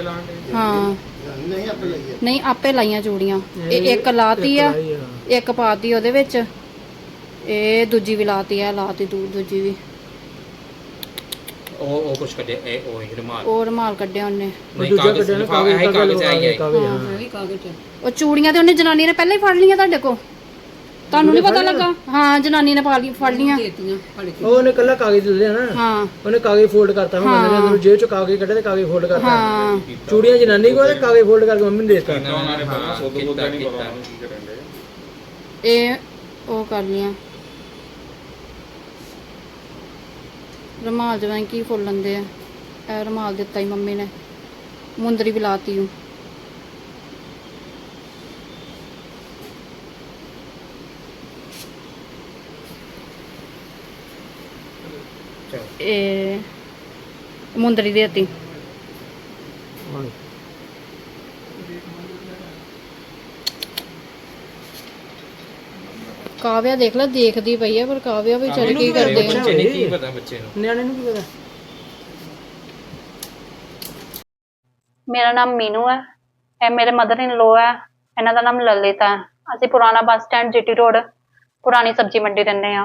ਆਪੇ ਹਾਂ। ਨਹੀਂ ਆਪੇ ਲਈਏ। ਨਹੀਂ ਆਪੇ ਲਾਈਆਂ ਚੂੜੀਆਂ। ਇਹ ਇੱਕ ਲਾਤੀ ਆ ਇੱਕ ਪਾਤੀ ਉਹਦੇ ਵਿੱਚ। ਇਹ ਦੂਜੀ ਵੀ ਲਾਤੀ ਆ ਲਾਤੀ ਦੂ ਦੂਜੀ ਵੀ। ਉਹ ਉਹ ਕੁਛ ਕੱਢੇ ਇਹ ਉਹ ਹੀ ਰੁਮਾਲ। ਉਹ ਰੁਮਾਲ ਕੱਢਿਆ ਉਹਨੇ। ਨਹੀਂ ਕਾਗਜ਼ ਲਿਫਾਫਾ ਇਹ ਕਾਗਜ਼ ਆਈ ਹੈ ਉਹ ਚੂੜੀਆਂ ਤੇ ਉਹਨੇ ਜਨਾਨੀ ਨੇ ਪਹਿਲਾਂ ਹੀ ਫੜ ਲਈਆਂ ਤੁਹਾਡੇ ਕੋ ਤੁਹਾਨੂੰ ਨਹੀਂ ਪਤਾ ਲੱਗਾ? ਹਾਂ ਜਨਾਨੀ ਨੇ ਪਾ ਲਈ ਫੜ ਲਈਆਂ ਉਹ ਉਹਨੇ ਕੱਲਾ ਕਾਗਜ਼ ਦੇ ਦਿਆ ਨਾ ਹਾਂ। ਉਹਨੇ ਕਾਗਜ਼ ਫੋਲਡ ਕਰਤਾ ਹੁਣ ਬੰਦੇ ਨੇ ਅੰਦਰੋਂ ਜੇਬ ਚੋਂ ਕਾਗਜ਼ ਕੱਢੇ ਤੇ ਕਾਗਜ਼ ਫੋਲਡ ਕਰਤਾ। ਹਾਂ। ਚੂੜੀਆਂ ਜਨਾਨੀ ਕੋਲ ਤੇ ਕਾਗਜ਼ ਫੋਲਡ ਕਰਕੇ ਮੰਮੀ ਨੂੰ ਦੇ ਦਿੱਤਾ। ਉਹਨਾਂ ਨੇ ਪਤਾ ਸੋਧ ਬੋਧਾ ਨਹੀਂ ਪਤਾ ਇਹ ਉਹ ਕਰ ਲੀਆਂ ਰਮਾਲ ਜਿਵੇਂ ਕੀ ਫੁੱਲ ਲੰਦੇ ਆ? ਇਹ ਰਮਾਲ ਦਿੱਤਾ ਹੀ ਮੰਮੀ ਨੇ। ਮੁੰਦਰੀ ਵੀ ਲਾਤੀ ਹੂੰ। ਇਹ ਮੁੰਦਰੀ ਦੇਤੀ ਕਾਵਿਆ ਦੇਖ ਲੈ ਦੇਖਦੀ ਪਈ ਆ ਪਰ ਕਾਵਿਆ ਵੀ ਚੜ ਕੀ ਕਰਦੇ ਆ? ਬੱਚੇ ਨੇ? ਕੀ ਪਤਾ ਬੱਚੇ ਨੂੰ? ਨਿਆਣੇ ਨੂੰ ਕੀ ਪਤਾ? ਮੇਰਾ ਨਾਮ ਮੀਨੂ ਹੈ ਇਹ ਮੇਰੇ ਮਦਰ ਇਨ ਲੋ ਹੈ ਇਹਨਾਂ ਦਾ ਨਾਮ ਲਲਿਤ ਹੈ ਅਸੀਂ ਪੁਰਾਣਾ ਬੱਸ ਸਟੈਂਡ ਜੀਟੀ ਰੋਡ ਪੁਰਾਣੀ ਸਬਜ਼ੀ ਮੰਡੀ ਰਹਿੰਦੇ ਆ।